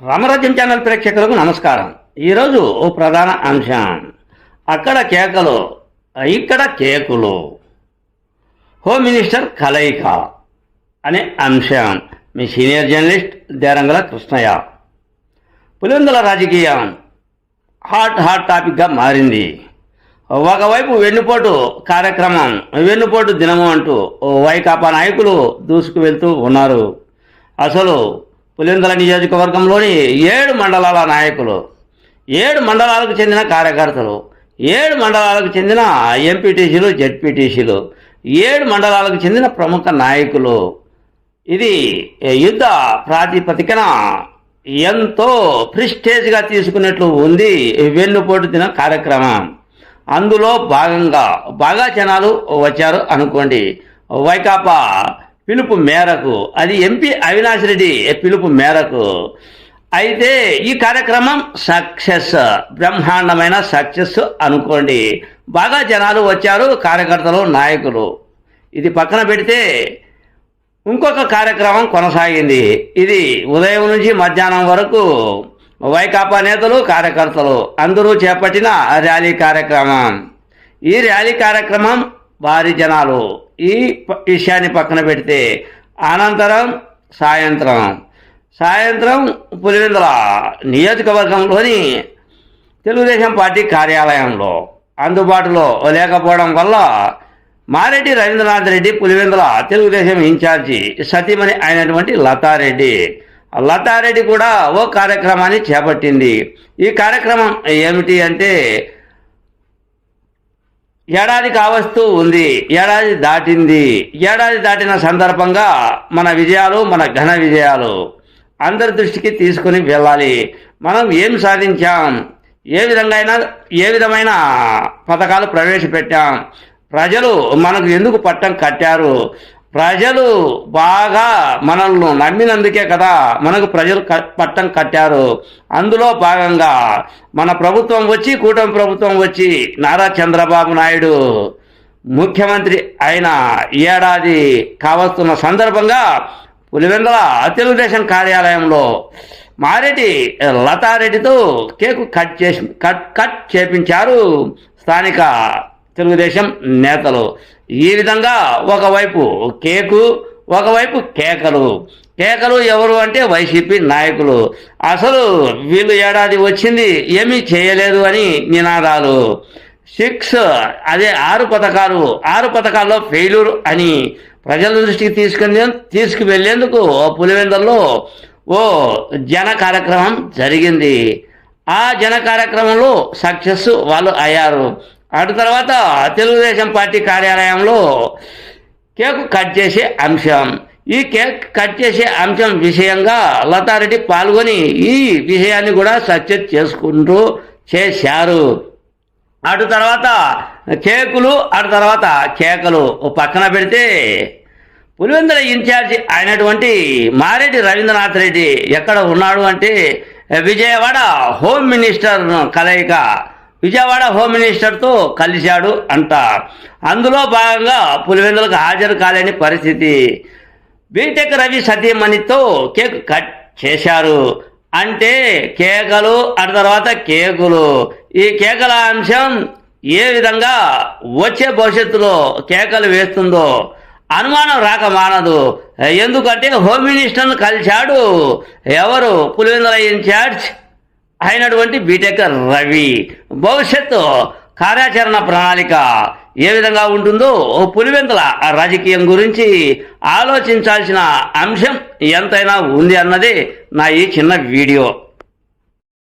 రామరాజ్యం channel ప్రేక్షకులకు నమస్కారం. ఈరోజు ఓ ప్రధాన అంశం. అక్కడ కేకలు ఇక్కడ కేకులు. హోమ్ మినిస్టర్ కలయిక అనే అంశం. మీ సీనియర్ జర్నలిస్ట్ దేరంగల కృష్ణయ్య. పులివెందుల రాజకీయం హాట్ హాట్ టాపిక్గా మారింది. ఒకవైపు వెన్నుపోటు కార్యక్రమం వెన్నుపోటు దినము అంటూ ఓ వైకాపా నాయకులు దూసుకు వెళ్తూ ఉన్నారు. అసలు పులివెందుల నియోజకవర్గంలోని ఏడు మండలాల నాయకులు ఏడు మండలాలకు చెందిన కార్యకర్తలు ఏడు మండలాలకు చెందిన ఎంపీటీసీలు జెడ్పీటీసీలు ఏడు మండలాలకు చెందిన ప్రముఖ నాయకులు. ఇది యుద్ధ ప్రాతిపదికన ఎంతో ప్రిస్టేజ్గా తీసుకున్నట్లు ఉంది వెన్నుపోటు దిన కార్యక్రమం. అందులో భాగంగా బాగా జనాలు వచ్చారు అనుకోండి. వైకాపా పిలుపు మేరకు అది ఎంపీ అవినాష్ రెడ్డి పిలుపు మేరకు. అయితే ఈ కార్యక్రమం సక్సెస్ బ్రహ్మాండమైన సక్సెస్ అనుకోండి. బాగా జనాలు వచ్చారు కార్యకర్తలు నాయకులు. ఇది పక్కన పెడితే ఇంకొక కార్యక్రమం కొనసాగింది. ఇది ఉదయం నుంచి మధ్యాహ్నం వరకు వైకాపా నేతలు కార్యకర్తలు అందరూ చేపట్టిన ర్యాలీ కార్యక్రమం. ఈ ర్యాలీ కార్యక్రమం భారీ జనాలు ఈ విషయాన్ని పక్కన పెడితే అనంతరం సాయంత్రం. సాయంత్రం పులివెందుల నియోజకవర్గంలోని తెలుగుదేశం పార్టీ కార్యాలయంలో అందుబాటులో లేకపోవడం వల్ల మారెడ్డి రవీంద్రనాథ్ రెడ్డి పులివెందుల తెలుగుదేశం ఇన్ఛార్జి సతీమణి అయినటువంటి లతారెడ్డి. లతారెడ్డి కూడా ఓ కార్యక్రమాన్ని చేపట్టింది. ఈ కార్యక్రమం ఏమిటి అంటే ఏడాది కావస్తూ ఉంది. ఏడాది దాటింది. ఏడాది దాటిన సందర్భంగా మన విజయాలు మన ఘన విజయాలు అందరి దృష్టికి తీసుకుని వెళ్ళాలి. మనం ఏం సాధించాం? ఏ విధంగా అయినా ఏ విధమైన పథకాలు ప్రవేశపెట్టాం? ప్రజలు మనకు ఎందుకు పట్టం కట్టారు? ప్రజలు బాగా మనల్ని నమ్మినందుకే కదా మనకు ప్రజలు పట్టం కట్టారు. అందులో భాగంగా మన ప్రభుత్వం వచ్చి కూటమి ప్రభుత్వం వచ్చి నారా చంద్రబాబు నాయుడు ముఖ్యమంత్రి అయిన ఏడాది కావస్తున్న సందర్భంగా పులివెందుల తెలుగుదేశం కార్యాలయంలో మారెడ్డి లతారెడ్డితో కేకు కట్ చేసి కట్ కట్ చేపించారు స్థానిక తెలుగుదేశం నేతలు. ఈ విధంగా ఒకవైపు కేకు ఒకవైపు కేకలు. కేకలు ఎవరు అంటే వైసీపీ నాయకులు. అసలు వీళ్ళు ఏడాది వచ్చింది ఏమీ చేయలేదు అని నినాదాలు. సిక్స్ అదే ఆరు పథకాలు ఆరు పథకాల్లో ఫెయిల్యూర్ అని ప్రజల దృష్టికి తీసుకుని తీసుకువెళ్ళేందుకు పులివెందల్లో ఓ జన కార్యక్రమం జరిగింది. ఆ జన కార్యక్రమంలో సక్సెస్ వాళ్ళు అయ్యారు. అటు తర్వాత తెలుగుదేశం పార్టీ కార్యాలయంలో కేక్ కట్ చేసే అంశం. ఈ కేక్ కట్ చేసే అంశం విషయంగా లతారెడ్డి పాల్గొని ఈ విషయాన్ని కూడా సక్సెస్ చేసుకుంటూ చేశారు. అటు తర్వాత కేకులు అటు తర్వాత కేకలు. పక్కన పెడితే పులివెందుల ఇన్ఛార్జి అయినటువంటి మారెడ్డి రవీంద్రనాథ్ రెడ్డి ఎక్కడ ఉన్నాడు అంటే విజయవాడ హోమ్ మినిస్టర్ కలయిక విజయవాడ హోమ్ మినిస్టర్తో కలిశాడు అంట. అందులో భాగంగా పులివెందులకు హాజరు కాలేని పరిస్థితి. బీటెక్ రవి సతీమణితో కేక్ కట్ చేశారు. అంటే కేకలు అటు తర్వాత కేకులు. ఈ కేకల అంశం ఏ విధంగా వచ్చే భవిష్యత్తులో కేకలు వేస్తుందో అనుమానం రాక మానదు. ఎందుకంటే హోమ్ మినిస్టర్ను కలిశాడు ఎవరు? పులివెందుల ఇన్ఛార్జ్ అయినటువంటి బీటెక్ రవి. భవిష్యత్తు కార్యాచరణ ప్రణాళిక ఏ విధంగా ఉంటుందో ఓ పులివెందుల రాజకీయం గురించి ఆలోచించాల్సిన అంశం ఎంతైనా ఉంది అన్నది నా ఈ చిన్న వీడియో.